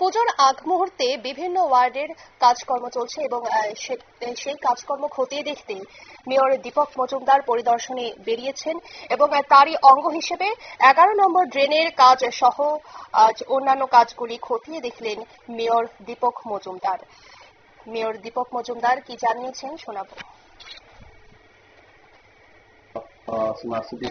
পুজোর আগ মুহূর্তে বিভিন্ন ওয়ার্ডের কাজকর্ম চলছে এবং সেই কাজকর্ম খতিয়ে দেখতে মেয়র দীপক মজুমদার পরিদর্শনে বেরিয়েছেন এবং তারই অঙ্গ হিসেবে এগারো নম্বর ড্রেনের কাজ সহ অন্যান্য কাজগুলি খতিয়ে দেখলেন মেয়র দীপক মজুমদার। মেয়র দীপক মজুমদার কি জানিয়েছেন শোনাবো। স্মার্ট সিটি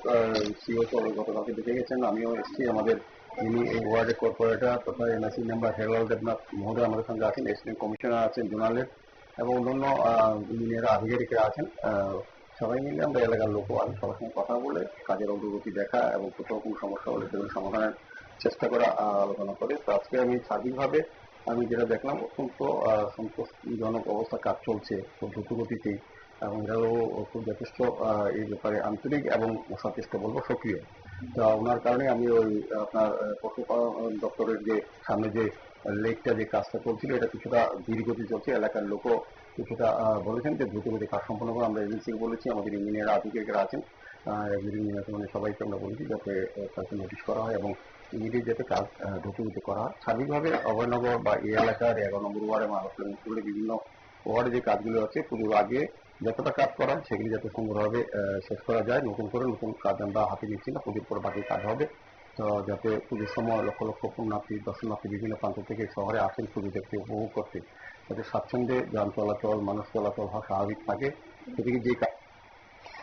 সিও গতকালকে দেখে গেছেন, আমিও এসেছি আমাদের যিনি এই ওয়ার্ডের কর্পোরেটর তথা এনআইসি মেম্বার হেলাল দেবনাথ মহোদয় আমাদের সঙ্গে আছেন এসিডেন্ট কমিশনার আছেন জোনালের এবং অন্যান্য ইঞ্জিনিয়ার আধিকারিকরা আছেন। সবাই মিলে আমরা এলাকার লোক আর সবার সঙ্গে কথা বলে কাজের অগ্রগতি দেখা এবং কোথাও কোনো সমস্যা হলে সেগুলো সমাধানের চেষ্টা করা আলোচনা করে। তো আজকে আমি সার্বিকভাবে আমি যেটা দেখলাম, অত্যন্ত সন্তোষজনক অবস্থা কাজ চলছে খুব দ্রুত গতিতেই এবং এরাও খুব যথেষ্ট এই ব্যাপারে আন্তরিক এবং সচেষ্ট বলব সক্রিয়। তো ওনার কারণে আমি ওই, আপনার পশুপালন দপ্তরের যে সামনে যে লেকটা, যে কাজটা চলছিল, এটা কিছুটা ধীরগতি চলছে। এলাকার লোকও কিছুটা বলেছেন যে দ্রুতগতি কাজ সম্পন্ন করে আমরা এজেন্সিকে বলেছি, আমাদের ইঞ্জিনিয়ার আধিকারিকরা আছেন। ইঞ্জিনিয়ার মানে সবাইকে আমরা বলেছি যাতে তাকে নোটিশ করা হয় এবং ইমিডিয়েট যাতে কাজ দ্রুতগতি করা হয়। সার্বিকভাবে অভয়নগর বা এই এলাকার এগারো নম্বর ওয়ার্ডে মহারাষ্ট্রের বিভিন্ন ওয়ার্ডে যে কাজগুলো আছে পুজোর আগে যতটা কাজ করা সেগুলি যাতে সুন্দরভাবে শেষ করা যায়, নতুন করে নতুন কাজ আমরা হাতে নিচ্ছি না পুজোর পর বাকি কাজ হবে। তো যাতে পুজোর সময় লক্ষ লক্ষ পুণ্যার্থী, দর্শনার্থী বিভিন্ন প্রান্ত থেকে শহরে আসেন পুজো দেখতে, উপভোগ করতে, যাতে স্বাচ্ছন্দ্যে যান চলাচল, মানুষ চলাচল হওয়া স্বাভাবিক থাকে। সেদিকে যে কাজ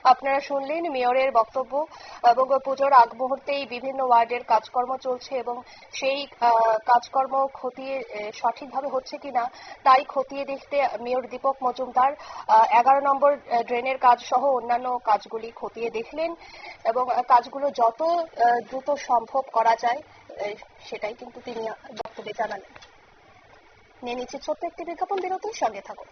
আপনারা শুনলেন মেয়রের বক্তব্য এবং পুজোর আগ মুহূর্তেই বিভিন্ন ওয়ার্ডের কাজকর্ম চলছে এবং সেই কাজকর্ম খতিয়ে সঠিকভাবে হচ্ছে কিনা তাই খতিয়ে দেখতে মেয়র দীপক মজুমদার এগারো নম্বর ড্রেনের কাজ সহ অন্যান্য কাজগুলি খতিয়ে দেখলেন এবং কাজগুলো যত দ্রুত সম্ভব করা যায় সেটাই কিন্তু তিনি বক্তব্যে জানালেন। নিয়ে নিচ্ছে ছোট্ট একটি বিজ্ঞাপন বিরতির সঙ্গে থাকুন।